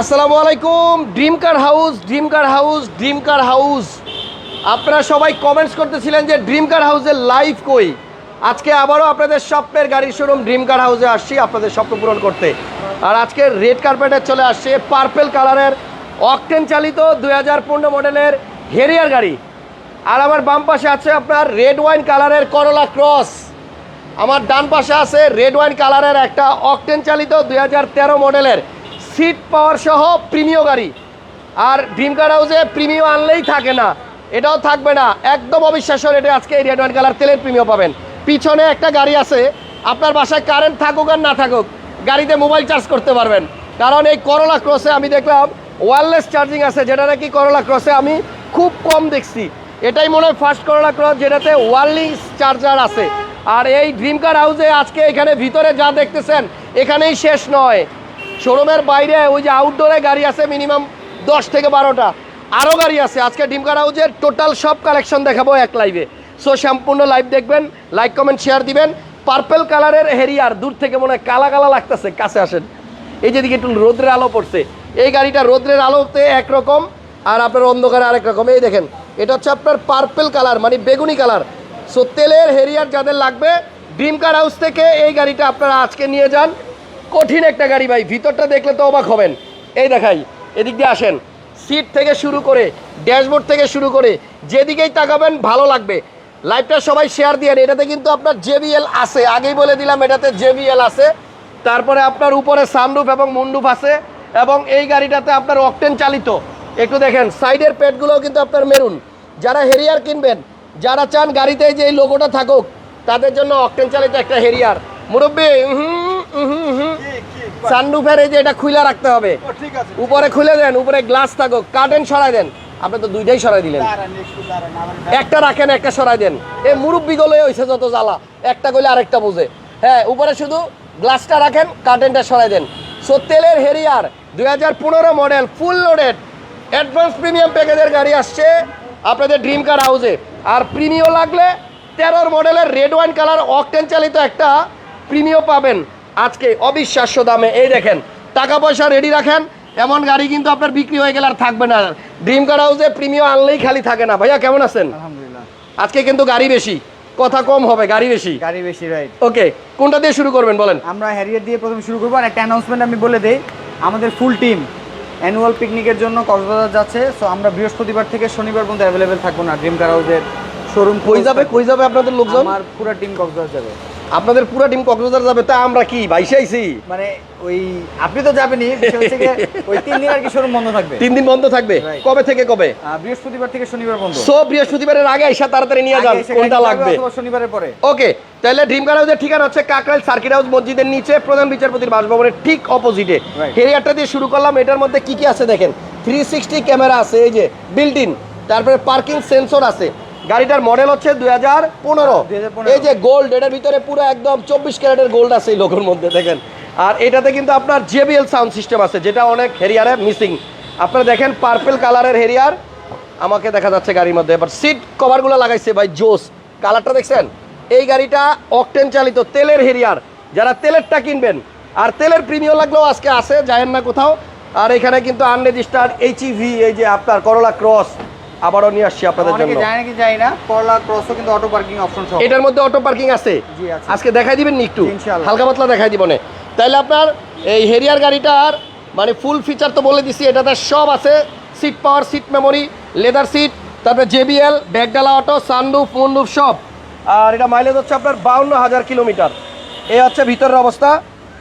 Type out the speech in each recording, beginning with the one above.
আসসালামু আলাইকুম dream car house dream car house dream car house আপনারা সবাই কমেন্টস করতেছিলেন যে ড্রিম কার হাউসের লাইভ কই? আজকে আবারও আপনাদের স্বপ্নের গাড়ির শোরুম ড্রিম কার হাউসে আসছি আপনাদের স্বপ্ন পূরণ করতে। আর আজকে রেড কার্পেটে চলে আসছে পার্পেল কালারের অকটেন চালিত দুই হাজার পনেরো মডেলের হেরিয়ার গাড়ি। আর আমার বাম পাশে আছে আপনার রেড ওয়াইন কালারের করলা ক্রস আমার ডান পাশে আছে রেড ওয়াইন কালারের একটা অকটেন চালিত দুই হাজার তেরো মডেলের সিট পাওয়ার সহ প্রিমিয় গাড়ি। আর ড্রিম কার হাউসে প্রিমিয় আনলেই থাকে না। এটাও থাকবে না। একদম অবিশ্বাস্য রেটে আজকে এই রেড কালার তেলের প্রিমিয় পাবেন। পিছনে একটা গাড়ি আছে। আপনার বাসায় কারেন্ট থাকুক আর না থাকুক, গাড়িতে মোবাইল চার্জ করতে পারবেন। কারণ এই করোলা ক্রসে আমি দেখলাম ওয়্যারলেস চার্জিং আছে, যেটা নাকি করলা ক্রসে আমি খুব কম দেখছি। এটাই মনে হয় ফার্স্ট করলা ক্রস যেটাতে ওয়ারলেস চার্জার আছে। আর এই ড্রিম কার হাউসে আজকে এখানে ভিতরে যা দেখতেছেন, এখানেই শেষ নয়। শোরুমের বাইরে ওই যে আউটডোরে গাড়ি আছে মিনিমাম দশ থেকে বারোটা। আরও গাড়ি আছে। আজকে ডিম কার হাউসের টোটাল সব কালেকশন দেখাবো এক লাইভে সো সম্পূর্ণ লাইভ দেখবেন লাইক কমেন্ট শেয়ার দিবেন। পার্পেল কালারের হেরিয়ার দূর থেকে মনে হয় কালা কালা লাগতেছে, কাছে আসেন। এই যেদিকে একটু রোদ্রের আলো পড়ছে, এই গাড়িটা রোদ্রের আলোতে একরকম আর আপনার অন্ধকারে আরেক রকম। এই দেখেন, এটা হচ্ছে আপনার পার্পেল কালার মানে বেগুনি কালার সো তেলের হেরিয়ার যাদের লাগবে ড্রিম কার হাউস থেকে এই গাড়িটা আপনারা আজকে নিয়ে যান। কঠিন একটা গাড়ি ভাই, ভিতরটা দেখলে তো অবাক হবেন। এই দেখাই, এদিক দিয়ে আসেন। সিট থেকে শুরু করে, ড্যাশবোর্ড থেকে শুরু করে, যেদিকেই তাকাবেন ভালো লাগবে। লাইভটা সবাই শেয়ার দিয়ে এটাতে কিন্তু আপনার জেবিএল আছে। আগেই বলে দিলাম, এটাতে জেবিএল আছে। তারপরে আপনার উপরে সানরুফ এবং মুন্ডুফ আছে এবং এই গাড়িটাতে আপনার অকটেন চালিত। একটু দেখেন সাইডের পেটগুলোও কিন্তু আপনার মেরুন যারা হেরিয়ার কিনবেন, যারা চান গাড়িতে যে এই লোগোটা থাকুক, তাদের জন্য অকটেন চালিত একটা হেরিয়ার মুরব্বী সানরুফের এই যে এটা খুলে রাখতে হবে। উপরে খুলে দেন উপরে গ্লাস থাকুক। কার্টেন সরাই দেন। আপনি তো দুইটাই সরাই দিলেন। একটা রাখেন একটা সরাই দেন। এই মুরব্বি গলে হয়েছে যত জ্বালা। একটা গলে আরেকটা বোঝে। হ্যাঁ উপরে শুধু গ্লাসটা রাখেন কার্টেনটা সরাই দেন। সো তেলের হেরিয়ার দুই হাজার পনেরো model full loaded advance premium প্যাকেজের গাড়ি আসছে আপনাদের ড্রিম কার হাউসে আর প্রিমিয় লাগলে তেরোর মডেলের রেড ওয়াইন কালার অকটেন চালিত একটা প্রিমিয় পাবেন। আজকে অবিশ্বাস্য দামে এই দেখেন টাকা পয়সা রেডি রাখেন এমন গাড়ি কিন্তু আপনার বিক্রি হয়ে গেলে আর থাকবে না। ড্রিম কার হাউসে প্রিমিয়াম আনলেই খালি থাকে না। ভাইয়া কেমন আছেন? আলহামদুলিল্লাহ। আজকে কিন্তু গাড়ি বেশি কথা কম হবে গাড়ি বেশি। গাড়ি বেশি রাইট ওকে কোনটা দিয়ে শুরু করবেন বলেন? আমরা হ্যারিয়ার দিয়ে প্রথমে শুরু করব আর একটা অ্যানাউন্সমেন্ট আমি বলে দেই আমাদের ফুল টিম অ্যানুয়াল পিকনিকের জন্য কক্সবাজার যাচ্ছে সো আমরা বৃহস্পতিবার থেকে শনিবার পর্যন্ত অ্যাভেলেবেল থাকব না ড্রিম কার হাউসের শোরুম কই যাবে? কই যাবে আপনাদের লোকজন? আমার পুরো টিম কক্সবাজার যাবে। আপনাদের পুরো টিম কক্সবাজার যাবে তা আমরা কি বাইশে আইছি? মানে ওই আপনি তো যাবেনই ওই তিন দিন আর কি শোরুম বন্ধ থাকবে। তিন দিন বন্ধ থাকবে? কবে থেকে কবে? বৃহস্পতিবার থেকে শনিবার বন্ধ। সো বৃহস্পতিবারের আগে আইসা তাড়াতাড়ি নিয়ে যান কোনটা লাগবে? শনিবারের পরে। ওকে তাহলে ড্রিম কার হাউসের ঠিকানা হচ্ছে কাকরাইল সার্কিট হাউস মসজিদের নিচে প্রধান বিচারপতির বাসভবনের ঠিক অপোজিটে. হেরিয়ারটা দিয়ে শুরু করলাম এটার মধ্যে কি কি আছে দেখেন? থ্রি সিক্সটি ক্যামেরা আছে এই যে বিল্ট ইন তারপরে পার্কিং সেন্সর আছে। গাড়িটার মডেল হচ্ছে দুই হাজার পনেরো। এই যে গোল্ড এটার ভিতরে পুরো একদম চব্বিশ ক্যারেটের গোল্ড আছে এই লোকের মধ্যে দেখেন। আর এটাতে কিন্তু আপনার জেবিএল সাউন্ড সিস্টেম আছে যেটা অনেক হেরিয়ারে মিসিং আপনারা দেখেন পার্পেল কালারের হেরিয়ার। আমাকে দেখা যাচ্ছে গাড়ির মধ্যে। এবার সিট কভারগুলো লাগাইছে ভাই জোস। কালারটা দেখছেন? এই গাড়িটা অকটেন চালিত তেলের হেরিয়ার। যারা তেলেরটা কিনবেন আর তেলের প্রিমিয়াম লাগলেও আজকে আছে যায়েন না কোথাও। আর এখানে কিন্তু আনরেজিস্টার্ড এইচইভি এই যে আপনার করলা ক্রস আবারও নিয়ে আসছি আপনাদের জন্য। নাকি যায় না করলা ক্রসও কিন্তু অটো পার্কিং অপশন সহ। এটার মধ্যে অটো পার্কিং আছে। জি, আছে। আজকে দেখাই দিবেন নি একটু? ইনশাআল্লাহ। হালকা পাতলা দেখাই দিব না। তাহলে আপনার এই হেরিয়ার গাড়িটার মানে ফুল ফিচার তো বলে দিছি এটাতে সব আছে। Seat power seat memory leather seat তারপরে জেবিএল ব্যাগডালা অটো সানরুফ মুনরুফ সব। আর এটা মাইলেজ হচ্ছে আপনার বাউন্ন হাজার কিলোমিটার। এই হচ্ছে ভিতরের অবস্থা।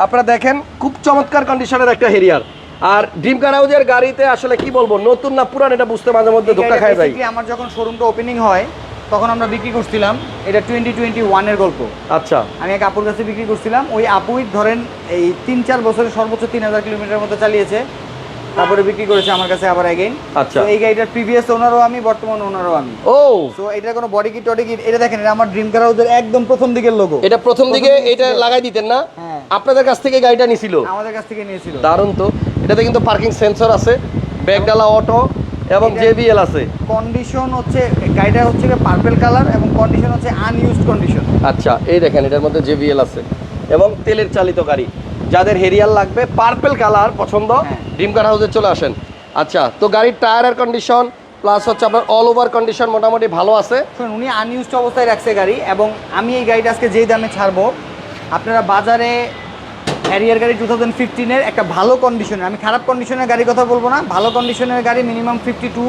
আপনারা দেখেন খুব চমৎকার কন্ডিশনের একটা হেরিয়ার আর ড্রিম কার হাউজের গাড়িতে আসলে কি বলব নতুন না পুরান এটা বুঝতে মাঝে মধ্যে ধোকা খায় যায় আমার যখন শোরুমটা ওপেনিং হয় তখন আমরা বিক্রি করছিলাম এটা টোয়েন্টি টোয়েন্টি ওয়ানের গল্প। আচ্ছা। আমি এক আপুর কাছে বিক্রি করছিলাম ওই আপুই ধরেন এই তিন চার বছরে সর্বোচ্চ তিন হাজার কিলোমিটার মতো চালিয়েছে তারপরে বিক্রি করেছে আমার কাছে আবার অ্যাগেইন আচ্ছা। এই গাড়িটার প্রিভিয়াস ওনারও আমি বর্তমান ওনারও আমি। ও! সো এটা কোনো বডি কিট টডি কিট এটা দেখেন এটা আমার ড্রিম কার একদম প্রথম দিকের লোগো এটা প্রথম দিকে এটা লাগাই দিতেন না? হ্যাঁ। আপনাদের কাছ থেকে গাড়িটা নিছিল? আমাদের কাছ থেকে নিয়েছিল। দারুণ তো। এটাতে কিন্তু পার্কিং সেন্সর আছে ব্যাগডালা অটো এবং জেবিএল আছে। কন্ডিশন হচ্ছে গাড়িটা হচ্ছে পার্পেল কালার এবং কন্ডিশন হচ্ছে আনইউজড কন্ডিশন আচ্ছা এই দেখেন এটার মধ্যে জেবিএল আছে এবং তেলের চালিত গাড়ি। যাদের হেরিয়াল লাগবে পার্পেল কালার পছন্দ হ্যাঁ। ড্রিম হাউসে চলে আসেন। আচ্ছা তো গাড়ির টায়ারের কন্ডিশন প্লাস হচ্ছে আপনার অল ওভার কন্ডিশন মোটামুটি ভালো আছে। শুনুন উনি আনইউজড অবস্থায় রাখছে গাড়ি এবং আমি এই গাড়িটা আজকে যেই দামে ছাড়বো আপনারা বাজারে হ্যারিয়ার গাড়ি টু থাউজেন্ড ফিফটিনের একটা ভালো কন্ডিশনের আমি খারাপ কন্ডিশনের গাড়ির কথা বলব না ভালো কন্ডিশনের গাড়ি মিনিমাম ফিফটি টু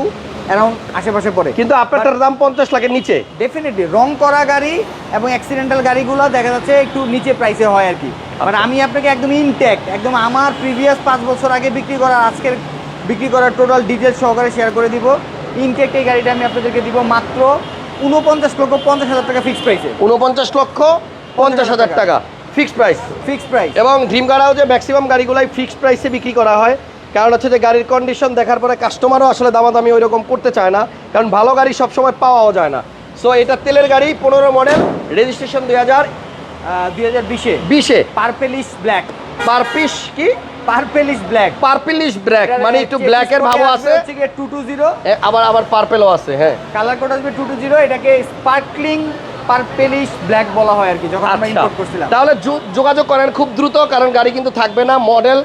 অ্যারাউন্ড আশেপাশে পড়ে। কিন্তু আপনারটার দাম পঞ্চাশ লাখের নিচে। ডেফিনেটলি রং করা গাড়ি এবং অ্যাক্সিডেন্টাল গাড়িগুলো দেখা যাচ্ছে একটু নিচে প্রাইসে হয় আর কি। মানে আমি আপনাকে একদম ইনট্যাক্ট একদম আমার প্রিভিয়াস পাঁচ বছর আগে বিক্রি করা আজকের বিক্রি করার টোটাল ডিটেলস সহকারে শেয়ার করে দিব। ইনট্যাক্ট এই গাড়িটা আমি আপনাদেরকে দিব মাত্র উনপঞ্চাশ লক্ষ পঞ্চাশ হাজার টাকা ফিক্সড প্রাইসে উনপঞ্চাশ লক্ষ পঞ্চাশ হাজার টাকা। Fixed price fixed price. এবং ড্রিম কার ম্যাক্সিমাম গাড়িগুলাই ফিক্সড প্রাইসে বিক্রি করা হয়। কারণ হচ্ছে যে গাড়ির কন্ডিশন দেখার পরে কাস্টমারও আসলে দামাদামি ওই রকম করতে চায় না। কারণ ভালো গাড়ি সবসময় পাওয়াও যায় না। সো এটা তেলের গাড়ি পনেরো মডেল রেজিস্ট্রেশন দুই হাজার দুই হাজার বিশে। বিশে। পার্পেলিশ ব্ল্যাক পার পিস কি? পার্পেলিশ ব্ল্যাক পার্পেলিশ ব্ল্যাক মানে একটু ব্ল্যাকের ভাবও আছে টু টু জিরো আবার আবার পার্পেলও আছে হ্যাঁ। কালার কোড আসবে টু টু জিরো এটাকে স্পার্কলিং পার্পেলিশ ব্ল্যাক বলা হয় আর কি যখন আমরা আচ্ছা। ইম্পোর্ট করছিলাম। তাহলে যোগাযোগ করেন খুব দ্রুত কারণ গাড়ি কিন্তু থাকবে না। মডেল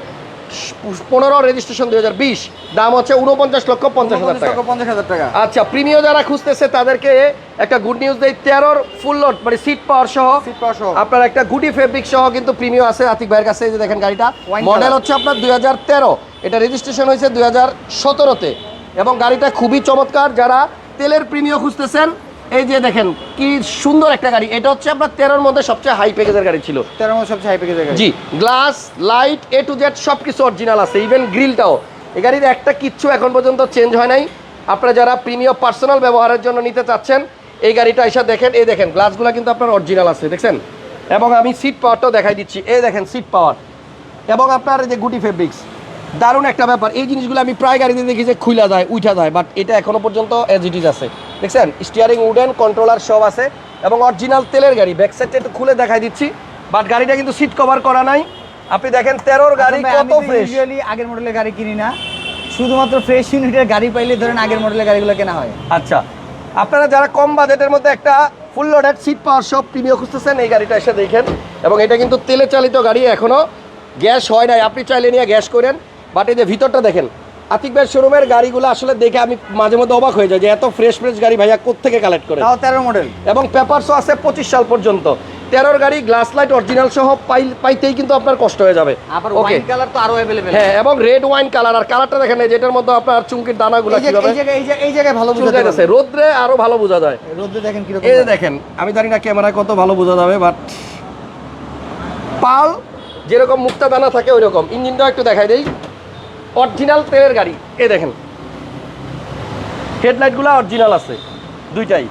পনেরো রেজিস্ট্রেশন দুই হাজার বিশ। দাম হচ্ছে উনপঞ্চাশ লক্ষ পঞ্চাশ হাজার টাকা। পঞ্চাশ হাজার টাকা। আচ্ছা প্রিমিয় যারা খুঁজতেছে তাদেরকে একটা গুড নিউজ দেয় তেরোর ফুল লোড মানে সিট পাওয়ার সহ। সিট পাওয়ার সহ। আপনার একটা গুডি ফেব্রিক সহ কিন্তু প্রিমিয় আছে। আতিক ভাইয়ের কাছে যে দেখেন গাড়িটা। মডেল হচ্ছে আপনার দুই হাজার তেরো। এটা রেজিস্ট্রেশন হয়েছে দুই হাজার সতেরোতে। এবং গাড়িটা খুবই চমৎকার। যারা তেলের প্রিমিয় খুঁজতেছেন এই যে দেখেন কি সুন্দর একটা গাড়ি। এটা হচ্ছে আপনার তেরোর মধ্যে সবচেয়ে হাই প্যাকেজের গাড়ি ছিল। তেরো মধ্যে সবচেয়ে হাই প্যাকেজের গাড়ি। G glass light A to Z সব কিছু অরিজিনাল আছে ইভেন গ্রিলটাও এই গাড়ির একটা কিচ্ছু এখন পর্যন্ত চেঞ্জ হয় নাই। আপনারা যারা প্রিমিয়াম পার্সোনাল ব্যবহারের জন্য নিতে চাচ্ছেন এই গাড়িটা এসে দেখেন এই দেখেন গ্লাসগুলো কিন্তু আপনার অরিজিনাল আছে দেখছেন? এবং আমি সিট পাওয়ারটাও দেখাই দিচ্ছি। এই দেখেন সিট পাওয়ার এবং আপনার এই যে গুটি ফেব্রিক্স দারুণ একটা ব্যাপার। এই জিনিসগুলো আমি প্রায় গাড়িতে দেখি যে খুইলা যায় উঠা যায় বাট এটা এখনও পর্যন্ত এজ ইট ইজ আছে। দেখছেন স্টিয়ারিং উডেন কন্ট্রোলার সব আছে এবং অরিজিনাল তেলের গাড়ি। ব্যাক সাইডটা একটু খুলে দেখাই দিচ্ছি বাট গাড়িটা কিন্তু সিট কভার করা নাই। আপনি দেখেন তেরোর গাড়ি আসলে কত ফ্রেশ আগের মডেলের গাড়ি কিনি না। শুধুমাত্র ফ্রেশ ইউনিটের গাড়ি পাইলে ধরেন আগের মডেলের গাড়িগুলো কেনা হয়। আচ্ছা আপনারা যারা কম বাজেটের মধ্যে একটা ফুল লোডেড সিট পাওয়ার সব প্রিমিয় খুঁজতেছেন এই গাড়িটা এসে দেখেন। এবং এটা কিন্তু তেলে চালিত গাড়ি এখনও গ্যাস হয় নাই আপনি চাইলে নিয়ে গ্যাস করেন বাট এই যে ভিতরটা দেখেন আতিক ভাই শোরুমের গাড়িগুলো আসলে দেখে আমি মাঝে মধ্যে অবাক হয়ে যাই যে এত ফ্রেশ ফ্রেশ গাড়ি ভাইয়া কোথেকে কালেক্ট করে? তাও তেরো মডেল এবং পেপারসও আছে পঁচিশ সাল পর্যন্ত। তেরোর গাড়ি গ্লাস লাইট অরিজিনাল সহ পাই পাইতেই কিন্তু আপনার কষ্ট হয়ে যাবে। আবার ওকে ওয়াইন কালার তো আরও হ্যাঁ এবং রেড ওয়াইন কালার আর কালারটা দেখেন এই যেটার মধ্যে আপনার চুমকির দানাগুলো যে- এই জায়গায় এই ভালো বুঝতে চুলকাইতেছে রোদ্রে আরও ভালো বোঝা যায়। রোদে দেখেন এই যে দেখেন আমি জানি না ক্যামেরায় কত ভালো বোঝা যাবে বাট পাল যেরকম মুক্তা দানা থাকে ওই রকম ইঞ্জিনটাও একটু দেখাই দেই। অরিজিনাল তেলের গাড়ি। এই দেখেন। হেডলাইটগুলো অরিজিনাল আছে দুইটাই।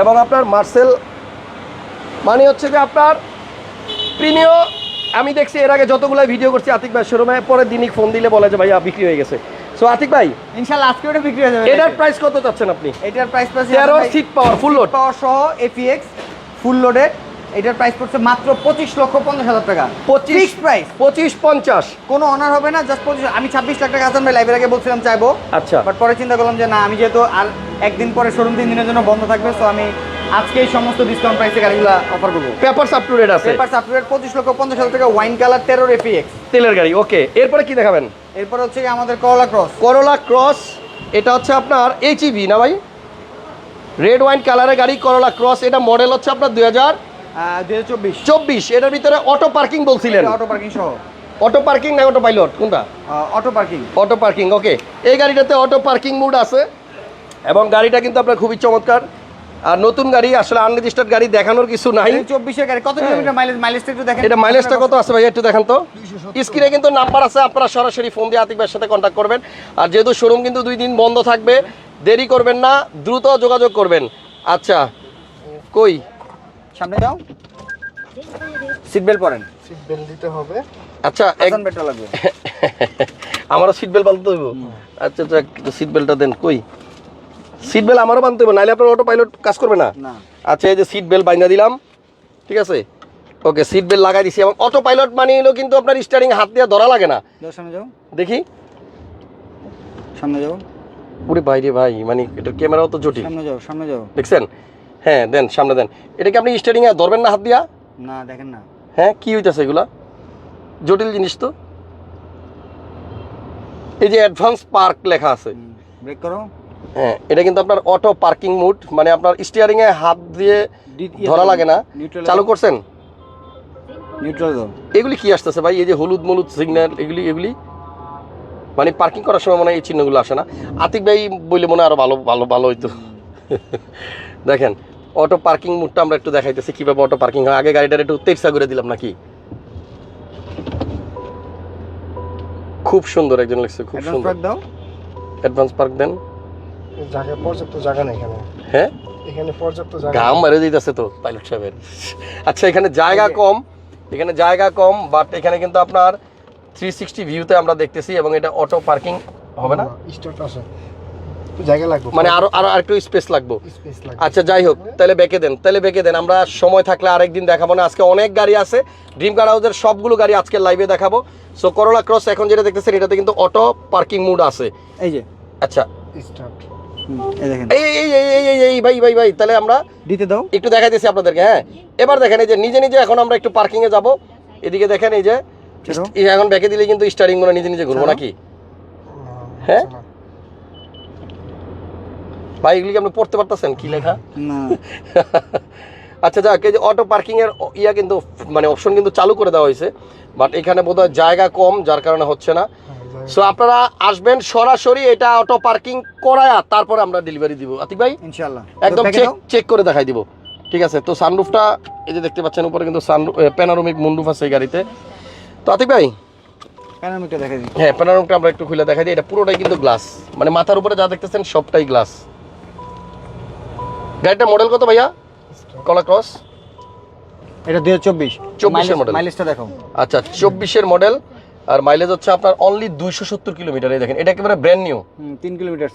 এবং আপনার মার্সেল মানে হচ্ছে যে আপনার প্রিমিয় আমি দেখছি এর আগে যতগুলো ভিডিও করছি আতিক ভাই শোরুমে পরের দিনই ফোন দিলে বলে যে ভাইয়া বিক্রি হয়ে গেছে। সো আতিক ভাই ইনশাআল্লাহ আজকে ওটা বিক্রি হয়ে যাবে এটার প্রাইস কত চাচ্ছেন আপনি? এটার প্রাইস পাচ্ছি তেরো সিট পাওয়ার ফুল লোড পাওয়ার সহ এপিএক্স ফুল লোডেড এটার প্রাইস পড়ছে মাত্র পঁচিশ লক্ষ পঞ্চাশ হাজার টাকা। পঁচিশ প্রাইস পঁচিশ পঞ্চাশ। কোনো অনার হবে না জাস্ট পঁচিশ আমি ছাব্বিশ লাখ টাকা ভাই লাইভের আগে বলছিলাম চাইব। আচ্ছা। বাট পরে চিন্তা করলাম যে না আমি যেহেতু আর একদিন পরে শোরুম তিন দিনের জন্য বন্ধ থাকবে তো আমি আজকেই সমস্ত ডিসকাউন্ট প্রাইসে গাড়িগুলো অফার করব। পেপারস আপ টু ডেট আছে। পেপার সাপ্লিমেন্ট পঁচিশ লক্ষ পঞ্চাশ হাজার টাকা ওয়াইন কালার তেরোর এপিএক্স তেলের গাড়ি ওকে এরপরে কি দেখাবেন? এরপর হচ্ছে আমাদের করলা ক্রস করোলা ক্রস এটা হচ্ছে আপনার এইচ এইচইভি না ভাই? রেড ওয়াইন কালারের গাড়ি করলা ক্রস এটা মডেল হচ্ছে আপনার দুই হাজার দুই হাজার চব্বিশ। চব্বিশ এটার ভিতরে অটো পার্কিং বলছিলেন। অটো পার্কিং সহ। অটো পার্কিং না অটো পাইলট কোনটা? Auto parking auto parking okay এই গাড়িটাতে অটো পার্কিং মুড আছে এবং গাড়িটা কিন্তু আপনার খুবই চমৎকার। আর নতুন গাড়ি আসলে আনরেজিস্টার্ড গাড়ি দেখানোর কিছু নাই। চব্বিশের গাড়ি কত কিলোমিটার মাইলেজ মাইলেজটা একটু দেখেন। এটা মাইলেজটা কত আছে ভাই একটু দেখান তো। স্ক্রিনে কিন্তু নাম্বার আছে আপনারা সরাসরি ফোন দিয়ে আতিক ভাইয়ের সাথে কন্ট্যাক্ট করবেন। আর যেহেতু শোরুম কিন্তু দুই দিন বন্ধ থাকবে দেরি করবেন না দ্রুত যোগাযোগ করবেন। আচ্ছা কই? সামনে যাও সিট বেল্ট পরেন। সিট বেল্ট দিতে হবে। আচ্ছা এক হাসান লাগবে। আমারও সিট বেল্ট বাঁধতে হইব। আচ্ছা আচ্ছা সিট বেল্টটা দেন কই? সিট বেল্ট আমারও বাঁধতে হবে নাহলে আপনার অটো পাইলট কাজ করবে না? না। আচ্ছা এই যে সিট বেল্ট বাইন্দা দিলাম ঠিক আছে? ওকে সিট বেল্ট লাগাই দিছি এবং অটো পাইলট মানে হলো কিন্তু আপনার স্টারিং হাত দিয়ে ধরা লাগে না। সামনে যাও। দেখি। সামনে যাও। পুরে বাইরে ভাই মানে এটা ক্যামেরাও তো জটিল। সামনে যাও সামনে যাও। দেখছেন? হ্যাঁ দেন সামনে দেন। এটা কি আপনি স্টারিং এ ধরবেন না হাত দিয়া? না দেখেন না। হ্যাঁ কি হইতাছে এগুলা? জটিল জিনিস তো। এই যে অ্যাডভান্স পার্ক লেখা আছে। ব্রেক করো। হ্যাঁ এটা কিন্তু আপনার অটো পার্কিং মুড মানে আপনার স্টিয়ারিং এ হাত দিয়ে ধরা লাগে না। চালু করছেন? নিউট্রাল এগুলি কি আসতেছে ভাই? এই যে হলুদ মলুদ সিগন্যাল এগুলি এগুলি? মানে পার্কিং করার সময় মনে হয় এই চিহ্নগুলো আসে না। আতিক ভাই বললে মনে হয় আরও ভালো ভালো ভালো হইতো। দেখেন অটো পার্কিং মুডটা আমরা একটু দেখাইতেছি কীভাবে অটো পার্কিং হয়। আগে গাড়িটার একটু তেরসা করে দিলাম নাকি? খুব সুন্দর একজন লিখছে খুব সুন্দর। অ্যাডভান্স পার্ক দেন। জায়গা পর্যাপ্ত জায়গা নেই এখানে। হ্যাঁ? এখানে পর্যাপ্ত জায়গা গাম মেরে দিতেছে তো পাইলট সাহেবের। আচ্ছা এখানে জায়গা কম এখানে জায়গা কম বাট এখানে কিন্তু আপনার থ্রি সিক্সটি ভিউতে আমরা দেখতেছি এবং এটা অটো পার্কিং হবে না? স্টার্ট আছে। জায়গা লাগবে। মানে আরও আরও আরেকটু স্পেস লাগবে। আচ্ছা যাই হোক তাহলে বেঁকে দেন তাহলে বেঁকে দেন। আমরা সময় থাকলে আরেকদিন দেখাবো না। আজকে অনেক গাড়ি আছে। ড্রিম কার হাউসের সবগুলো গাড়ি আজকে লাইভে দেখাবো। সো করোলা ক্রস এখন যেটা দেখতেছেন এটাতে কিন্তু অটো পার্কিং মুড আছে। এই যে। আচ্ছা। স্টার্ট এই এই এই এই ভাই ভাই ভাই তাহলে আমরা দিতে দাও। একটু দেখাইতেছি আপনাদেরকে হ্যাঁ? এবার দেখেন এই যে নিজে নিজে এখন আমরা একটু পার্কিং এ যাব। এদিকে দেখেন এই যে। এখন ব্যাকে দিলে কিন্তু স্টারিংগুলো নিজে নিজে ঘুরবো নাকি? হ্যাঁ? ভাই এগুলি আপনি পড়তে পারতেছেন? কি লেখা? না। আচ্ছা যাক এই যে অটো পার্কিং এর ইয়া কিন্তু মানে অপশন কিন্তু চালু করে দেওয়া হয়েছে বাট এখানে বোধহয় জায়গা কম যার কারণে হচ্ছে না। সো আপনারা আসবেন সরাসরি এটা অটো পার্কিং করায়া তারপরে আমরা ডেলিভারি দিব। আতিক ভাই? ইনশাআল্লাহ। একদম চেক চেক করে দেখাই দিব। ঠিক আছে তো সানরুফটা এই যে দেখতে পাচ্ছেন উপরে কিন্তু সানরুফ প্যানারোমিক মুন্ডুফ আছে এই গাড়িতে। তো আতিক ভাই? প্যানোরামিকটা দেখে দিই। হ্যাঁ প্যানারোমিকটা আমরা একটু খুলে দেখাই দিই। এটা পুরোটাই কিন্তু গ্লাস মানে মাথার উপরে যা দেখতেছেন সবটাই গ্লাস গাড়িটার মডেল কত ভাইয়া কলা ক্রস এটা দুই হাজার চব্বিশ 24 এর model। মাইলেজটা দেখো আচ্ছা চব্বিশের মডেল আর মাইলেজ হচ্ছে আপনার অনলি দুইশো সত্তর কিলোমিটার এই দেখেন এটা একেবারে ব্র্যান্ড নিউ তিন কিলোমিটার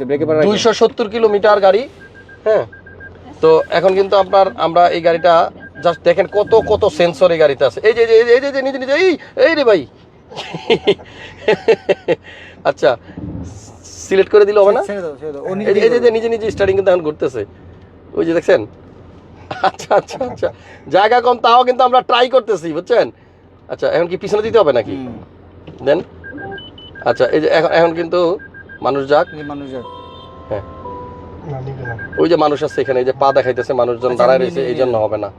দুইশো সত্তর কিলোমিটার গাড়ি হ্যাঁ তো এখন কিন্তু আপনার আমরা এই গাড়িটা জাস্ট দেখেন কত কত সেন্সর এই গাড়িতে আছে এই যে এই যে- নিজে নিজে এই এই রে ভাই আচ্ছা সিলেক্ট করে দিলে হবে না এই যে নিজে নিজে স্টার্টিং কিন্তু এখন ঘুরতেছে ওই যে দেখছেন? আচ্ছা আচ্ছা আচ্ছা। জায়গা কম তাও কিন্তু আমরা ট্রাই করতেছি বুঝছেন? আচ্ছা এখন কি পিছনে দিতে হবে নাকি? দেন। আচ্ছা এই যে এখন এখন কিন্তু মানুষ যাক। এই মানুষ যাক। হ্যাঁ। ওই যে মানুষ আছে এখানে এই যে পা দেখাইতেছে মানুষজন আচ্ছা, দাঁড়ায় রয়েছে এই জন্য হবে না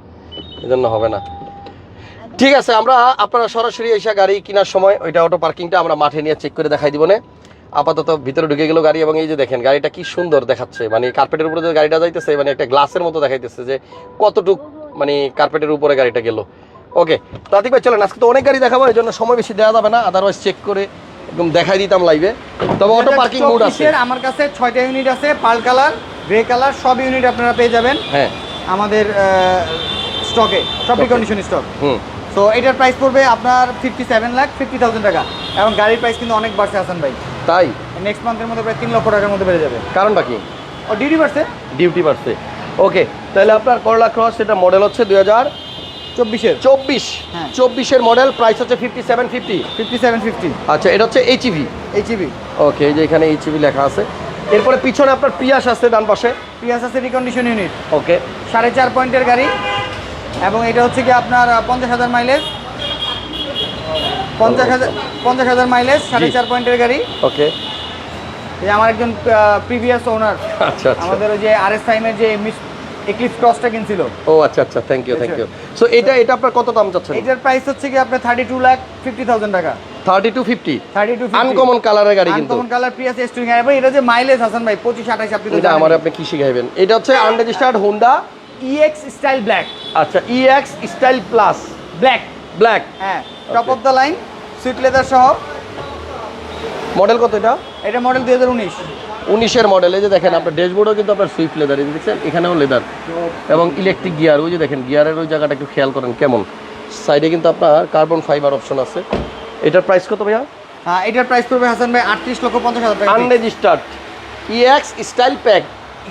এই জন্য হবে না। ঠিক আছে আমরা আপনারা সরাসরি এসে গাড়ি কেনার সময় ওইটা অটো পার্কিংটা আমরা মাঠে নিয়ে চেক করে দেখাই দিব না। আপাতত ভিতরে ঢুকে গেল গাড়ি এবং এই যে দেখেন গাড়িটা কি সুন্দর দেখাচ্ছে। মানে কার্পেটের উপরে যে গাড়িটা যাইতেছে মানে একটা গ্লাসের মতো দেখাইতেছে যে কতটুক মানে কার্পেটের উপরে গাড়িটা গেল। ওকে তাতিক ভাই চলেন আজকে তো অনেক গাড়ি দেখাবো এই জন্য সময় বেশি দেওয়া যাবে না আদারওয়াইজ চেক করে একদম দেখাই দিতাম লাইভে তবে অটো পার্কিং মুড আছে। 2024 আমার কাছে ছয়টা ইউনিট আছে পাল কালার গ্রে কালার সব ইউনিট আপনারা পেয়ে যাবেন। হ্যাঁ। আমাদের স্টকে সব কন্ডিশন স্টক হুম। তো এটার প্রাইস পড়বে আপনার fifty seven lakh fifty thousand টাকা। এবং গাড়ির প্রাইস কিন্তু অনেক বাড়ছে হাসান ভাই। তাই? নেক্সট মান্থের মধ্যে প্রায় তিন লক্ষ টাকার মধ্যে বেড়ে যাবে। কারণটা কি? ও ডিউটি বাড়ছে? ডিউটি বাড়ছে। ওকে তাহলে আপনার করলা ক্রস সেটা মডেল হচ্ছে দুই হাজার চব্বিশের। চব্বিশ। হ্যাঁ। চব্বিশের মডেল প্রাইস হচ্ছে fifty seven fifty fifty seven fifty আচ্ছা এটা হচ্ছে এইচইভি এইচইবি ওকে এই যে এখানে এইচইভি লেখা আছে। এরপরে পিছনে আপনার পিয়াস আছে ডান পাশে। পিয়াস আছে রিকন্ডিশন ইউনিট ওকে সাড়ে চার পয়েন্টের গাড়ি। এবং এটা হচ্ছে কি আপনার পঞ্চাশ হাজার মাইলেজ পঞ্চাশ হাজার পঞ্চাশ হাজার মাইলেজ সাড়ে। চার পয়েন্টের গাড়ি। ওকে। এই আমার একজন প্রিভিয়াস ওনার আচ্ছা আচ্ছা। আমাদের ওই যে আর এস টাইমের যে এক্লিপস ক্রসটা কিনছিল। ও আচ্ছা আচ্ছা thank you thank you so এটা এটা আপনার কত দাম চাচ্ছেন? এটার প্রাইস হচ্ছে কি আপনার thirty two lakh fifty thousand টাকা। Thirty two fifty thirty two uncommon কালারের গাড়ি কিন্তু। আনকমন কালার প্রিয়াস এস্টুইং এবং এটা যে মাইলেজ হাসান ভাই পঁচিশ আঠাশ আপনি এটা আমার আপনি কি শিখাইবেন? এটা হচ্ছে unregistered Honda EX style black আচ্ছা EX style plus black black হ্যাঁ top of the line sweet leather সহ। মডেল কত এটা? এটা মডেল দুই হাজার উনিশ। উনিশের মডেল এই যে দেখেন আপনার ড্যাশবোর্ডও কিন্তু আপনার সুইফট লেদার এই দেখছেন? এখানেও লেদার এবং ইলেকট্রিক গিয়ার ওই যে দেখেন গিয়ারের ওই জায়গাটা একটু খেয়াল করেন কেমন। সাইডে কিন্তু আপনার কার্বন ফাইবার অপশন আছে। এটার প্রাইস কত ভাইয়া? হ্যাঁ এটার প্রাইস পড়বে হাসান ভাই আটত্রিশ লক্ষ পঞ্চাশ হাজার টাকা। Unregistered EX style pack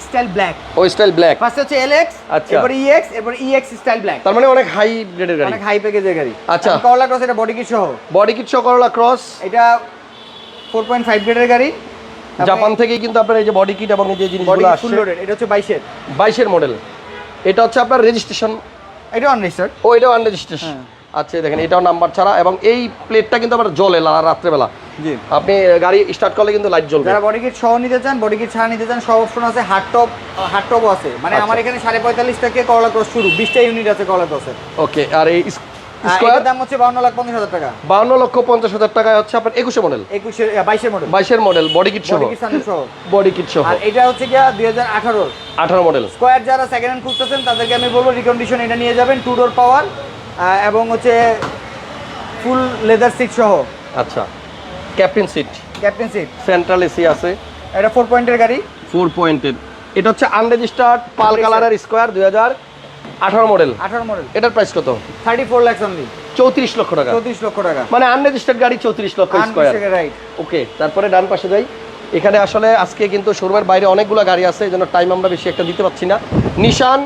style black ও স্টাইল ব্ল্যাক ফার্স্ট হচ্ছে এলএক্স আচ্ছা। এরপর ইএক্স এরপর ইএক্স স্টাইল ব্ল্যাক তার মানে অনেক হাই গ্রেডের গাড়ি। অনেক হাই প্যাকেজের গাড়ি। আচ্ছা। করলা ক্রস এটা বডি কিট সহ। বডি কিট করলা ক্রস এটা ফোর পয়েন্ট ফাইভ গ্রেডের গাড়ি। জাপান থেকেই কিন্তু আপনার এই যে বডি কিট এবং এই যে জিনিসগুলো ফুল লোডেড এটা হচ্ছে বাইশের। বাইশের মডেল এটা হচ্ছে আপনার রেজিস্ট্রেশন এটা অন রেজিস্টার্ড ও এটা আনরেজিস্ট্রেশন হ্যাঁ। আচ্ছা দেখেন এটাও নাম্বার ছাড়া এবং এই প্লেটটা কিন্তু আবার জ্বলে রাত্রেবেলা। জি। আপনি গাড়ি স্টার্ট করলে কিন্তু লাইট জ্বলবে। যারা বডি কিট সহ নিতে চান বডি কিট ছাড়া নিতে চান সব অপশন আছে হার্ড টপ হার্ড টপও আছে। মানে আচ্ছা। আমার এখানে সাড়ে পঁয়তাল্লিশ থেকে করলা ক্রস শুরু বিশটা ইউনিট আছে করলা ক্রসের ওকে আর এই স্কোয়ার দাম হচ্ছে বাউন্ন লাখ পঞ্চাশ হাজার টাকা। বাউন্ন লক্ষ পঞ্চাশ হাজার টাকায় হচ্ছে আপনার একুশে মডেল একুশে বাইশের মডেল বাইশের মডেল বডি কিট সহ। বডি কিট সহ। বডি কিট সহ। আর এটা হচ্ছে গিয়া দুই হাজার আঠারোর। আঠারো মডেল স্কোয়ার যারা সেকেন্ড হ্যান্ড খুঁজতেছেন তাদেরকে আমি বলব রিকন্ডিশন এটা নিয়ে যাবেন টু ডোর পাওয়ার এবং হচ্ছে ফুল লেদার সিট সহ। আচ্ছা। Captain seat. Captain seat. Central AC আছে। এটা ফোর পয়েন্টের গাড়ি। ফোর পয়েন্টের এটা হচ্ছে আনরেজিস্টার্ড পাল কালারের স্কোয়ার দুই হাজার আঠারো মডেল আঠারো মডেল এটার প্রাইস কত? থার্টি ফোর ল্যাক্স অনলি চৌত্রিশ লক্ষ টাকা। চৌত্রিশ লক্ষ টাকা। মানে আনরেজিস্টার্ড গাড়ি চৌত্রিশ লক্ষ স্কোয়ার রাইট ওকে তারপরে ডান পাশে যাই। এখানে আসলে আজকে কিন্তু শোরুমের বাইরে অনেকগুলো গাড়ি আছে এই জন্য টাইম আমরা বেশি একটা দিতে পারছি না। নিশান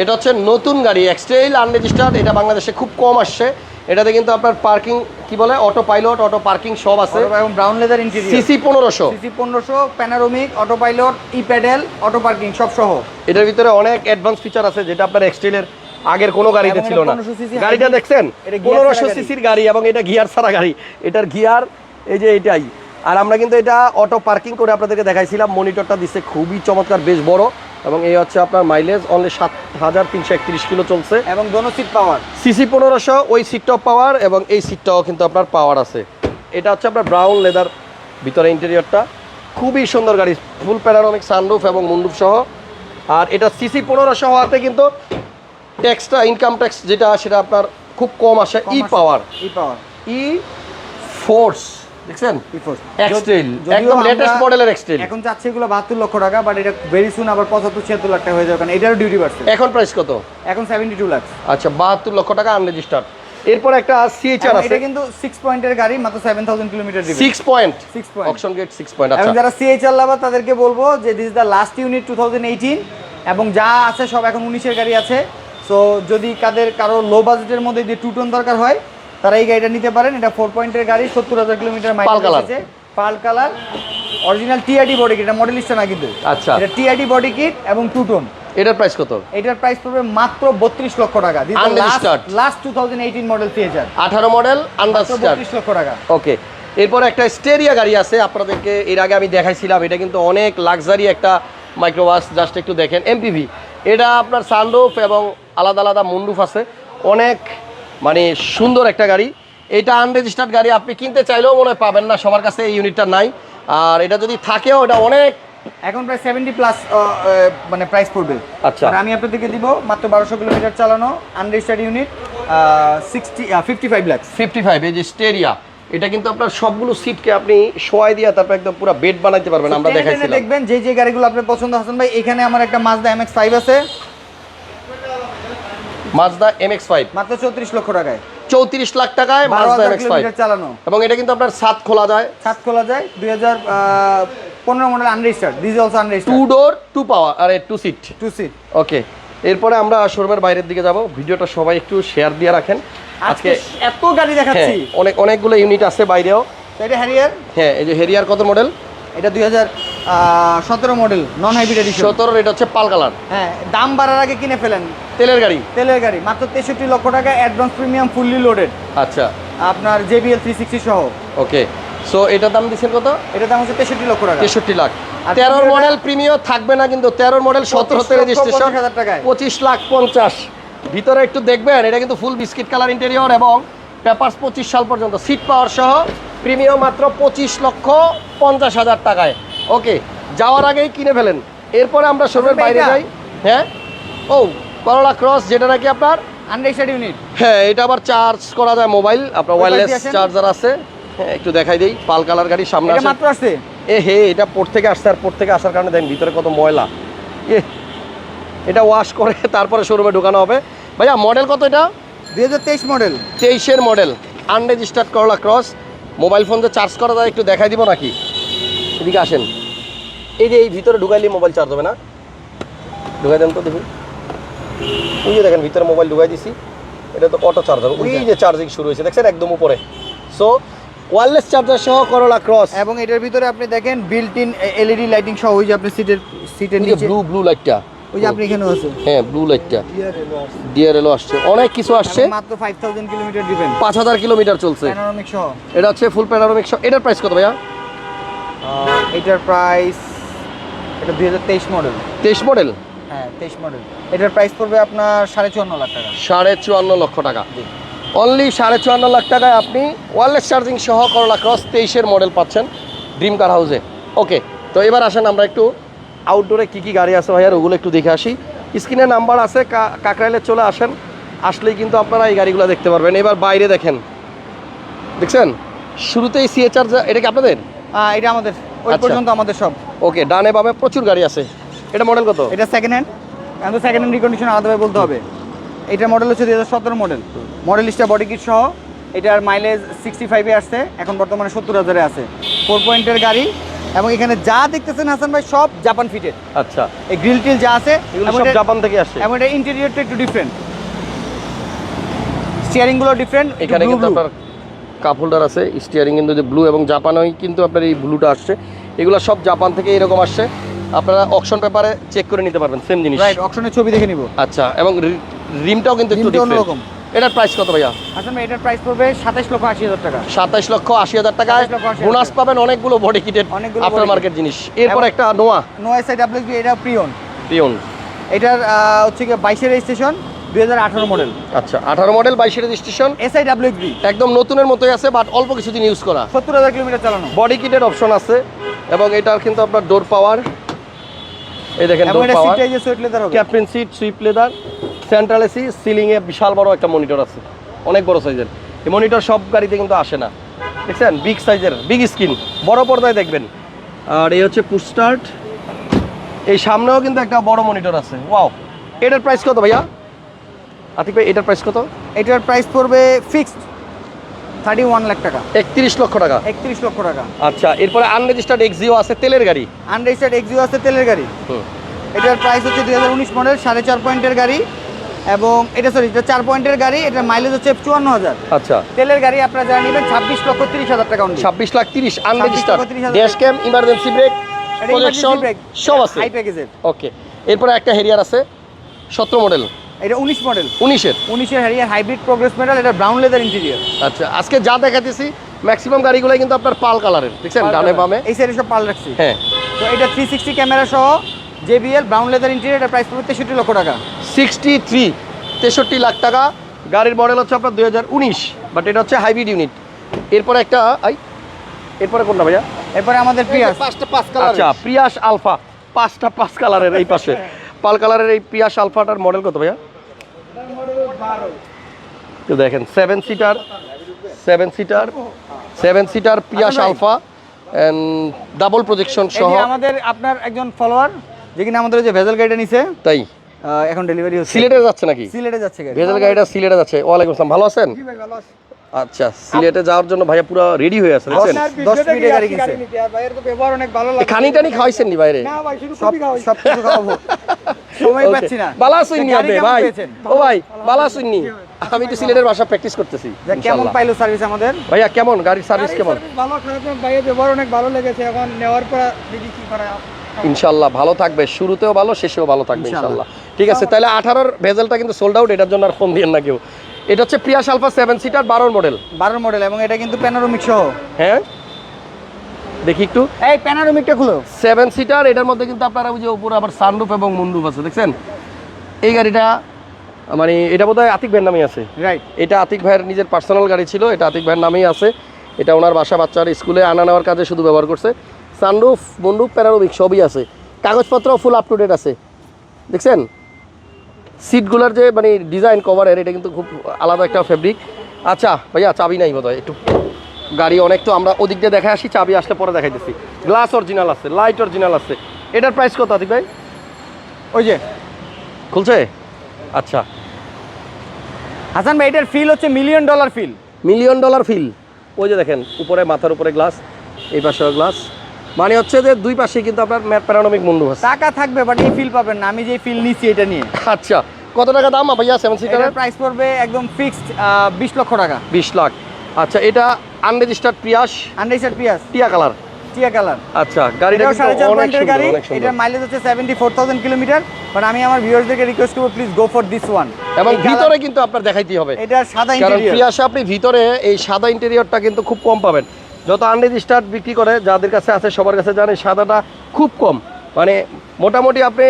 এটা হচ্ছে নতুন গাড়ি এক্সটেইল আনরেজিস্টার্ড এটা বাংলাদেশে খুব কম আসছে। এটাতে কিন্তু আপনার পার্কিং কি বলে অটো পাইলট অটো পার্কিং সব আছে। এবং ব্রাউন লেদার ইন্টেরিয়র সিসি পনেরোশো। সিসি পনেরোশো panoramic auto pilot E pedal auto parking সব সহ। এটার ভিতরে অনেক অ্যাডভান্স ফিচার আছে যেটা আপনার এক্সটেলের আগের কোনো গাড়িতে ছিল না। গাড়িটা দেখছেন? এটা gear পনেরোশো ছাড়া গাড়ি। সিসির গাড়ি এবং এটা গিয়ার ছাড়া গাড়ি। এটার গিয়ার এই যে এটাই। আর আমরা কিন্তু এটা অটো পার্কিং করে আপনাদেরকে দেখাইছিলাম। মনিটরটা দিচ্ছে খুবই চমৎকার বেশ বড়। এবং এই হচ্ছে আপনার মাইলেজ অনলি সাত হাজার তিনশো একত্রিশ কিলো চলছে। এবং দোনো সিট পাওয়ার সিসি পনেরোশো ওই সিটটাও পাওয়ার এবং এই সিটটাও কিন্তু আপনার পাওয়ার আছে। এটা হচ্ছে আপনার ব্রাউন লেদার ভিতরে ইন্টেরিয়রটা খুবই সুন্দর গাড়ি ফুল প্যারানমিক সানরুফ এবং মুন্ডুপ সহ। আর এটা সিসি পনেরোশো হওয়াতে কিন্তু ট্যাক্সটা ইনকাম ট্যাক্স যেটা সেটা আপনার খুব কম আসে। ই পাওয়ার ই পাওয়ার ই ফোর্স দেখছেন? এক্সটেল একদম লেটেস্ট মডেলের এক্সটেল এখন চাচ্ছে এগুলো বাহাত্তর লক্ষ টাকা বাট এটা ভেরি সুন আবার লাখ টাকা হয়ে যাবে কারণ এটারও ডিউটি বাড়ছে। এখন প্রাইস কত? এখন সেভেন্টি টু লাখ আচ্ছা বাহাত্তর লক্ষ টাকা আনরেজিস্টার্ড এরপর একটা সিএইচআর আছে। এটা কিন্তু পয়েন্টের গাড়ি মাত্র সেভেন থাউজেন্ড কিলোমিটার দিবে six point point get point এবং আচ্ছা। যারা সিএইচআর লাভার তাদেরকে বলব যে this last unit two thousand eighteen এবং যা আছে সব এখন উনিশের গাড়ি আছে। সো যদি কাদের কারও লো বাজেটের মধ্যে যে টু টন দরকার হয় তারা এই গাড়িটা নিতে পারেন। এটা ফোর পয়েন্টের গাড়ি সত্তর হাজার কিলোমিটার পাল মাইলেজ আছে পাল colour original TID body kit এটা মডেল মডেলিস্টটা না কিন্তু। আচ্ছা। এটা টিআইডি বডি কিট এবং টু টোন এটার প্রাইস কত? এটার প্রাইস পড়বে মাত্র বত্রিশ লক্ষ টাকা। Last two thousand eighteen model CHR আঠারো মডেল আন্ডারস্টার বত্রিশ লক্ষ টাকা। ওকে এরপর একটা স্টেরিয়া গাড়ি আছে আপনাদেরকে এর আগে আমি দেখাইছিলাম। এটা কিন্তু অনেক লাক্সারি একটা মাইক্রোবাস জাস্ট একটু দেখেন। এমপিভি এটা আপনার সানরুফ এবং আলাদা আলাদা মুন্ডুফ আছে। অনেক মানে সুন্দর একটা গাড়ি। এটা আনরেজিস্টার্ড গাড়ি আপনি কিনতে চাইলেও মনে পাবেন না সবার কাছে এই ইউনিটটা নাই। আর এটা যদি থাকেও এটা অনেক এখন প্রায় সেভেন্টি প্লাস মানে প্রাইস পড়বে। আচ্ছা। আর আমি আপনাদেরকে দিব মাত্র বারোশো কিলোমিটার চালানো unregistered unit sixty fifty five lakh fifty five এই যে স্টেরিয়া এটা কিন্তু আপনার সবগুলো সিটকে আপনি শোয়াই দিয়ে তারপর একদম পুরো বেড বানাইতে পারবেন আমরা দেখাইছিলাম। দেখবেন যে যে গাড়িগুলো আপনার পছন্দ হাসান ভাই এখানে আমার একটা মাজদা এম এক্স ফাইভ আছে। মাজদা এম এক্স ফাইভ মাত্র চৌত্রিশ লক্ষ টাকায়। চৌত্রিশ লাখ টাকায় মাজদা হাজার এম এক্স ফাইভ চালানো। এবং এটা কিন্তু আপনার সাত খোলা যায়। সাত খোলা যায় দুই হাজার পনেরো model unregistered this also two unregistered door two power আরে two seat two seat okay এরপরে আমরা শোরুমের বাইরের দিকে যাব। ভিডিওটা সবাই একটু শেয়ার দিয়ে রাখেন। আজকে এত গাড়ি হ্যাঁ দেখাচ্ছি অনেক অনেকগুলো ইউনিট আছে বাইরেও। এটা হ্যারিয়ার হ্যাঁ এই যে হেরিয়ার কত মডেল এটা দুই হাজার সতেরো মডেল নন হাইব্রিড এডিশন সতেরো এটা হচ্ছে পাল কালার। হ্যাঁ দাম বাড়ার আগে কিনে ফেলেন? তেলের গাড়ি। তেলের গাড়ি মাত্র তেষট্টি লক্ষ টাকা অ্যাডভান্স প্রিমিয়াম ফুললি লোডেড আচ্ছা। আপনার জেবিএল থ্রি সিক্সটি সহ। ওকে সো এটার দাম দিচ্ছেন কত? এটার দাম হচ্ছে তেষট্টি লক্ষ টাকা। তেষট্টি লাখ। আর তেরোর মডেল প্রিমিয়াম থাকবে না কিন্তু তেরোর মডেল সতেরোতে রেজিস্ট্রেশন। পঁচিশ লাখ পঞ্চাশ। ভিতরে একটু দেখবেন এটা কিন্তু ফুল বিস্কিট কালার ইন্টেরিয়র এবং পেপারস পঁচিশ সাল পর্যন্ত। সিট পাওয়ার সহ প্রিমিয়াম মাত্র পঁচিশ লক্ষ পঞ্চাশ হাজার টাকায়। ওকে যাওয়ার আগেই কিনে ফেলেন। এরপরে আমরা শোরুমের আচ্ছা, বাইরে যাই। হ্যাঁ? ও করোলা ক্রস যেটা নাকি আপনার? আনরেজিস্টার্ড ইউনিট হ্যাঁ এটা আবার চার্জ করা যায় মোবাইল আপনার ওয়্যারলেস চার্জার আছে। হ্যাঁ একটু দেখাই দেই। পাল কালার গাড়ি সামনে মাত্র আসছে? এ হে এটা পোর্ট থেকে আসছে আর পোর্ট থেকে আসার কারণে দেখেন ভিতরে কত ময়লা। এ এটা ওয়াশ করে তারপরে শোরুমে ঢোকানো হবে। ভাইয়া মডেল কত এটা? দুই হাজার তেইশ মডেল তেইশের model unregistered Corolla cross mobile phone যে চার্জ করা যায় একটু দেখাই দিব নাকি? এদিকে আসেন। এই যে এই ভিতরে ঢুকাইলে মোবাইল চার্জ হবে না? ঢুকাই দেন তো দেখি। ওই যে দেখেন ভিতরে মোবাইল ঢুকাই দিছি। এটা তো অটো চার্জ হবে। ওই যে চার্জিং শুরু হয়েছে দেখছেন? একদম উপরে। সো ওয়্যারলেস চার্জার সহ করোলা ক্রস এবং এটার ভিতরে আপনি দেখেন বিল্ট ইন এলইডি লাইটিং সহ ওই যে আপনি সিটের সিটের নিচে। ব্লু ব্লু লাইটটা ওই যে আপনি এখানেও আছে। হ্যাঁ ব্লু লাইটটা ইয়ার এলো আসছে। আসছে অনেক কিছু আসছে। মাত্র ফাইভ থাউজেন্ড কিলোমিটার দিবেন পাঁচ হাজার কিলোমিটার চলছে। প্যানোরামিক সহ। এটা হচ্ছে ফুল প্যানারোমিক এটার প্রাইস কত ভাইয়া? এটার প্রাইস এটা দুই হাজার তেইশ মডেল তেইশ মডেল হ্যাঁ তেইশ মডেল এটার প্রাইস পড়বে আপনার সাড়ে চুয়ান্ন লাখ টাকা। সাড়ে চুয়ান্ন লক্ষ টাকা। অনলি সাড়ে চুয়ান্ন লাখ টাকায় আপনি ওয়ারলেস চার্জিং সহ করলা ক্রস তেইশের মডেল পাচ্ছেন ড্রিম কার হাউসে ওকে তো এবার আসেন আমরা একটু আউটডোরে কী কী গাড়ি আছে ভাইয়ার ওগুলো একটু দেখে আসি। স্ক্রিনে নাম্বার আছে কাকরাইলে চলে আসেন। আসলেই কিন্তু আপনারা এই গাড়িগুলো দেখতে পারবেন। এবার বাইরে দেখেন। দেখছেন? শুরুতেই সিএ চার্জার এটা কি আপনাদের? এটা আমাদের ওই আচ্ছা। পর্যন্ত আমাদের সব। ওকে ডানে বামে প্রচুর গাড়ি আছে। এটা মডেল কত? এটা সেকেন্ড হ্যান্ড এখন তো সেকেন্ড হ্যান্ড রিকন্ডিশন আলাদাভাবে বলতে হবে। এটার মডেল হচ্ছে দুই হাজার সতেরো মডেল মডেল লিস্টটা বডি কিট সহ এটার মাইলেজ সিক্সটি ফাইভে আসছে এখন বর্তমানে সত্তর হাজারে আছে। ফোর পয়েন্টের গাড়ি এবং এখানে যা দেখতেছেন হাসান ভাই সব জাপান ফিটেড আচ্ছা। এই গ্রিল টিল যা আছে এটা- জাপান থেকে আসছে এবং এটা ইন্টেরিয়রটা একটু ডিফারেন্ট স্টিয়ারিংগুলো ডিফারেন্ট এখানে কিন্তু আপনার কাপ হোল্ডার আছে স্টিয়ারিং কিন্তু যে ব্লু এবং জাপানই কিন্তু আপনার এই ব্লুটা আসছে। এগুলো সব জাপান থেকে এরকম আসছে। আপনারা অকশন পেপারে চেক করে নিতে পারবেন সেম জিনিস। রাইট অপশনের ছবি দেখে নিব। আচ্ছা এবং রিমটাও কিন্তু একটু অন্যরকম। এটার প্রাইস কত ভাইয়া? ভাই এটার প্রাইস পড়বে সাতাশ লক্ষ আশি হাজার টাকা। সাতাইশ লক্ষ আশি হাজার টাকায় 27 লক্ষ 80 হাজার বোনাস পাবেন অনেকগুলো বডি কিটের আফটার মার্কেট জিনিস। এরপর একটা Noah Noah S I W এটা প্রিয়ন প্রিয়ন এটার হচ্ছে কি বাইশের রেজিস্ট্রেশন দুই হাজার আঠারো মডেল আচ্ছা আঠারো মডেল বাইশে registration S I W B একদম নতুনের মতোই আছে বাট অল্প কিছুদিন ইউজ করা। সত্তর হাজার কিলোমিটার চালানো। বডি কিটের অপশন আছে এবং এটার কিন্তু আপনার ডোর পাওয়ার এই দেখেন এবং ডোর এটা পাওয়ার যে সুইট লেদার হবে। ক্যাপ্টেন সিট সুইপ লেদার সেন্ট্রাল এসি সিলিং এ বিশাল বড় একটা মনিটর আছে। অনেক বড় সাইজের এই মনিটর সব গাড়িতে কিন্তু আসে না। দেখছেন? বিগ সাইজের বিগ স্ক্রিন বড় পর্দায় দেখবেন। আর এই হচ্ছে পুশ স্টার্ট এই সামনেও কিন্তু একটা বড় মনিটর আছে। ওয়াও এটার প্রাইস কত ভাইয়া? আতিক ভাই এটার প্রাইস কত? এটার প্রাইস পড়বে ফিক্সড থার্টি ওয়ান লাখ টাকা। একত্রিশ লক্ষ টাকা। একত্রিশ লক্ষ টাকা। আচ্ছা এরপরে আনরেজিস্টার্ড এক্সিও আছে তেলের গাড়ি? আনরেজিস্টার্ড এক্সিও আছে তেলের গাড়ি। এটার প্রাইস হচ্ছে দুই হাজার উনিশ মডেল সাড়ে চার পয়েন্টের গাড়ি এবং এটা সরি এটা চার পয়েন্টের গাড়ি এটার মাইলেজ হচ্ছে চুয়ান্ন হাজার। আচ্ছা। তেলের গাড়ি আপনারা যারা নেবেন ছাব্বিশ লক্ষ তিরিশ হাজার টাকা। ছাব্বিশ লাখ তিরিশ unregistered lakh 30,000 dash cam emergency brake এটা প্রজেকশন সব আছে। হাই প্যাকেজের ওকে এরপরে একটা হেরিয়ার আছে সতেরো মডেল এটা উনিশ মডেল। উনিশের? উনিশের হ্যারিয়ার হাইব্রিড প্রোগ্রেস মেটাল এটা ব্রাউন লেদার ইন্টেরিয়র আচ্ছা আজকে যা দেখাতেছি ম্যাক্সিমাম গাড়িগুলো কিন্তু আপনার পাল কালারের দেখছেন? ডানে বামে। এই সাইডে সব পাল রাখছি। হ্যাঁ। তো এটা থ্রি সিক্সটি ক্যামেরা সহ জেবিএল ব্রাউন লেদার ইন্টেরিয়র এটা প্রাইস পড়বে তেষট্টি লক্ষ টাকা। সিক্সটি থ্রি তেষট্টি লাখ টাকা। গাড়ির মডেল হচ্ছে আপনার দুই হাজার উনিশ বাট এটা হচ্ছে হাইব্রিড ইউনিট এরপরে একটা আই এরপরে কোনটা ভাইয়া? এরপরে আমাদের পিয়াস পাঁচটা পাঁচ কালার আচ্ছা প্রিয়াস আলফা পাঁচটা পাঁচ কালারের এই পাশে। পাল কালারের এই প্রিয়াস আলফাটার মডেল কত ভাইয়া? তো দেখেন seven seater seven seater seven seater Prius. Alpha and double projection সহ। আমাদের আপনার একজন ফলোয়ার যে কিনা আমাদের ওই যে ভেজাল গাড়িটা নিছে তাই? এখন ডেলিভারি হচ্ছে। সিলেটে যাচ্ছে নাকি? সিলেটে যাচ্ছে গাড়ি। ভেজাল গাড়িটা সিলেটে যাচ্ছে। ওয়ালাইকুম আসসালাম। ভালো আছেন? জি ভাই ভালো আছি। আচ্ছা সিলেটে যাওয়ার জন্য ভাইয়া পুরো রেডি হয়ে আছে দেখছেন? দশ মিনিটে গাড়ি কিনছে। এ খানি টানি খাওয়াইছেন নি বাইরে? না ভাই সব সব কিছু খাওয়াবো। সময় পাচ্ছি না। বালা শুননি আপনি ভাই। ও ভাই বালা শুননি আমি একটু সিলেটের ভাষা প্র্যাকটিস করতেছি কেমন ইনশাআল্লাহ। পাইলো সার্ভিস আমাদের? ভাইয়া কেমন? গাড়ির সার্ভিস কেমন? ভালো খারাপ বাইরে ব্যবহার অনেক ভালো লেগেছে। এখন নেওয়ার পর দেখি কি করা ইনশাল্লাহ ভালো থাকবে। শুরুতেও ভালো শেষেও ভালো থাকবে ইনশাল্লাহ ঠিক আছে তাহলে আঠারোর ভেজেলটা কিন্তু সোল্ড আউট এটার জন্য আর ফোন দিয়েন না কেউ। এটা হচ্ছে প্রিয়াস আলফা সেভেন সিটার বারোর মডেল বারোর মডেল এবং এটা কিন্তু প্যানারোমিক সহ। হ্যাঁ? দেখি একটু। এই প্যানারোমিকটা খুলো। সেভেন সিটার এটার মধ্যে কিন্তু আপনারা ওই যে উপরে আবার সানরুফ এবং মুন্ডুপ আছে দেখছেন? এই গাড়িটা মানে এটা বোধহয় আতিক ভাইয়ের নামেই আছে। রাইট এটা আতিক ভাইয়ের নিজের পার্সোনাল গাড়ি ছিল এটা আতিক ভাইয়ের নামেই আছে। এটা ওনার বাসা বাচ্চার স্কুলে আনা নেওয়ার কাজে শুধু ব্যবহার করছে। সানরুফ বন্দুক প্যারারোবিক সবই আছে। কাগজপত্র ফুল আপ টু ডেট আছে। দেখছেন? সিটগুলোর যে মানে ডিজাইন কভারের এটা কিন্তু খুব আলাদা একটা ফেব্রিক আচ্ছা ভাইয়া চাবি নাই বোধহয় একটু। গাড়ি অনেক তো আমরা ওদিক দিয়ে দেখে আসি চাবি আসলে পরে দেখাইতেছি। গ্লাস অরিজিনাল আছে লাইট অরিজিনাল আছে। এটার প্রাইস কত আতিক ভাই? ওই যে। খুলছে? আচ্ছা। হাসান ভাই এটার ফিল হচ্ছে million dollar feel million dollar feel ওই যে দেখেন উপরে মাথার উপরে গ্লাস এই পাশেও গ্লাস মানে হচ্ছে যে দুই পাশে কিন্তু আপনার ম্যাট প্যারানমিক মুন্ডু আছে। টাকা থাকবে বাট এই ফিল পাবেন না। আমি যে ফিল নিচ্ছি এটা নিয়ে। আচ্ছা কত টাকা দাম? ভাইয়া সেভেন এটার প্রাইস পড়বে একদম ফিক্সড বিশ লক্ষ টাকা। বিশ লাখ। আচ্ছা এটা আনরেজিস্টার্ড প্রিয়াস আনরেজিস্টার্ড পিয়াস টিয়া কালার? টিয়া কালার। আচ্ছা গাড়িটা কিন্তু অনেক সুন্দর গাড়ি। এটা মাইলেজ হচ্ছে seventy four thousand kilometre but আমি আমার ভিউয়ারদেরকে রিকোয়েস্ট করব please go for this one এবং ভিতরে কিন্তু আপনার দেখাইতে হবে। এটা সাদা কারণ ইন্টেরিয়র প্রিয়াসে আপনি ভিতরে এই সাদা ইন্টেরিয়রটা কিন্তু খুব কম পাবেন। যত আনরেজ স্টার্ট বিক্রি করে যাদের কাছে আছে সবার কাছে জানেন সাদাটা খুব কম। মানে মোটামুটি আপনি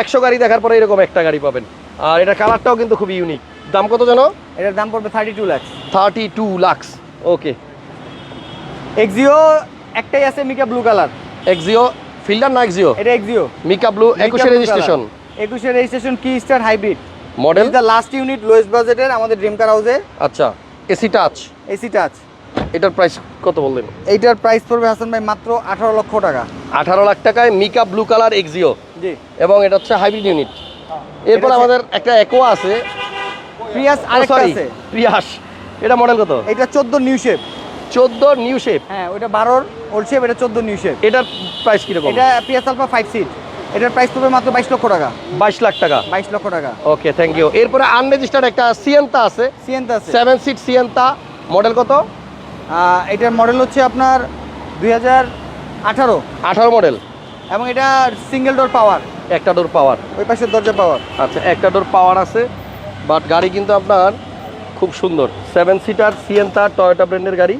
একশো গাড়ি দেখার পরে এরকম একটা গাড়ি পাবেন। আর এটা কালারটাও কিন্তু খুব ইউনিক দাম কত জানো? এটার দাম পড়বে thirty two lakh thirty two lakhs okay Axio একটাই আছে mica blue colour Axio Fielder না এক্সিও এটা এক্সিও মিকা ব্লু একুশে রেজিস্ট্রেশন একুশে রেজিস্ট্রেশন কি star hybrid model the last unit lowest বাজেটের আমাদের ড্রিম কার হাউসে আচ্ছা এসি টাচ এসি টাচ এটার প্রাইস কত বললেন? এইটার প্রাইস পড়বে হাসান ভাই মাত্র আঠারো লক্ষ টাকা। আঠারো লাখ টাকায় mica blue colour Axio G. এবং এটা হচ্ছে হাইব্রিড ইউনিট এরপর আমাদের একটা একোয়া আছে। প্রিয়াস আরেকটা আছে। প্রিয়াস। এটা মডেল কত? এটা চোদ্দ নিউ শেপ চোদ্দ নিউ শেপ হ্যাঁ ওটা বারোর ওল্ড শেপ এটা চোদ্দ নিউ শেপ এটার প্রাইস কীরকম? এটা প্রিয়াস আলফা ফাইভ সিট এটার প্রাইস পড়বে মাত্র বাইশ লক্ষ টাকা। বাইশ লাখ টাকা। বাইশ লক্ষ টাকা। ওকে থ্যাংক ইউ এরপরে আনরেজিস্টার্ড একটা সিয়েন্তা আছে। সিএনটা আছে। সেভেন সিট সিয়েন্তা মডেল কত? এটার মডেল হচ্ছে আপনার দুই হাজার আঠারো। আঠারো মডেল এবং এটা সিঙ্গেল ডোর পাওয়ার একটা ডোর পাওয়ার ওই পাশের দরজা পাওয়ার আচ্ছা একটা ডোর পাওয়ার আছে। বাট গাড়ি কিন্তু আপনার খুব সুন্দর। সেভেন সিটার সিয়েন্তা টয়োটা ব্র্যান্ডের গাড়ি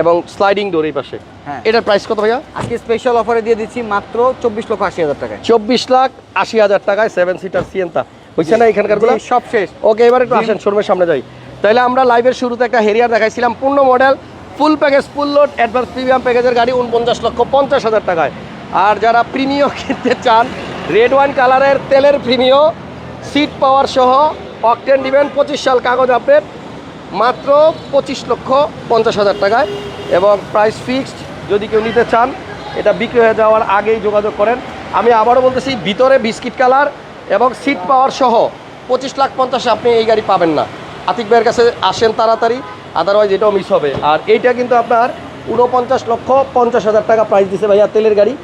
এবং স্লাইডিং ডোর এই পাশে। হ্যাঁ। এটার প্রাইস কত ভাইয়া? আজকে স্পেশাল অফারে দিয়ে দিচ্ছি মাত্র চব্বিশ লক্ষ আশি হাজার টাকায়। চব্বিশ লাখ আশি হাজার টাকায় সেভেন সিটার সিয়েন্তা বুঝছে না এখানকারগুলো সব শেষ। ওকে এবার একটু আসেন শোরুমের সামনে যাই। তাহলে আমরা লাইভের শুরুতে একটা হেরিয়ার দেখাইছিলাম পূর্ণ model full package full load advance premium প্যাকেজের গাড়ি উনপঞ্চাশ লক্ষ পঞ্চাশ হাজার টাকায়। আর যারা প্রিমিয় কিনতে চান রেড ওয়াইন কালারের তেলের প্রিমিয় সিট পাওয়ার সহ অকটেন দিবেন পঁচিশ সাল কাগজ আপডেট, মাত্র পঁচিশ লক্ষ পঞ্চাশ হাজার টাকায়। এবং প্রাইস ফিক্সড যদি কেউ নিতে চান, এটা বিক্রি হয়ে যাওয়ার আগেই যোগাযোগ করেন। আমি আবারও বলতেছি, ভিতরে বিস্কিট কালার এবং সিট পাওয়ার সহ পঁচিশ লাখ পঞ্চাশে আপনি এই গাড়ি পাবেন না। আতিক ভাইয়ের কাছে আসেন তাড়াতাড়ি আদারওয়াইজ এটাও মিস হবে। আর এইটা কিন্তু আপনার উনপঞ্চাশ লক্ষ পঞ্চাশ হাজার টাকা প্রাইস দিছে ভাইয়া তেলের গাড়ি।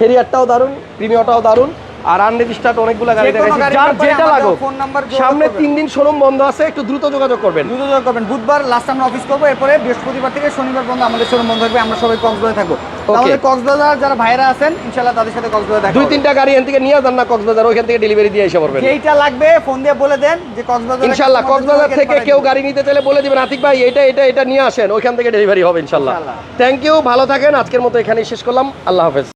হেরিয়ারটাও দারুণ প্রিমিয়টাও দারুণ। আর আনরেজিস্টার্ড অনেকগুলো গাড়ি দেখাইছি। যার যেটা নাম্বার সামনে তিন দিন শোরুম বন্ধ আছে একটু দ্রুত যোগাযোগ করবেন। দ্রুত যোগ করবেন। বুধবার লাস্ট আমরা অফিস করব এরপরে বৃহস্পতিবার থেকে শনিবার পর্যন্ত আমাদের শোরুম বন্ধ থাকবে আমরা সবাই কক্সবাজারে থাকব। আমাদের কক্সবাজার যারা ভাইরা আছেন ইনশাল্লাহ তাদের সাথে কক্সবাজার দেখা দুই তিনটা গাড়ি এখান থেকে নিয়ে যান না কক্সবাজার ওইখান থেকে ডেলিভারি দিয়ে এসে পড়বেন। যেইটা লাগবে ফোন দিয়ে বলে দেন যে কক্সবাজার ইনশাল্লাহ কক্সবাজার থেকে কেউ গাড়ি নিতে চাইলে বলে দিবেন আতিক ভাই এটা এটা এটা নিয়ে আসেন ওইখান থেকে ডেলিভারি হবে ইনশাল্লাহ। থ্যাংক ইউ ভালো থাকেন আজকের মতো এখানেই শেষ করলাম আল্লাহ হাফেজ।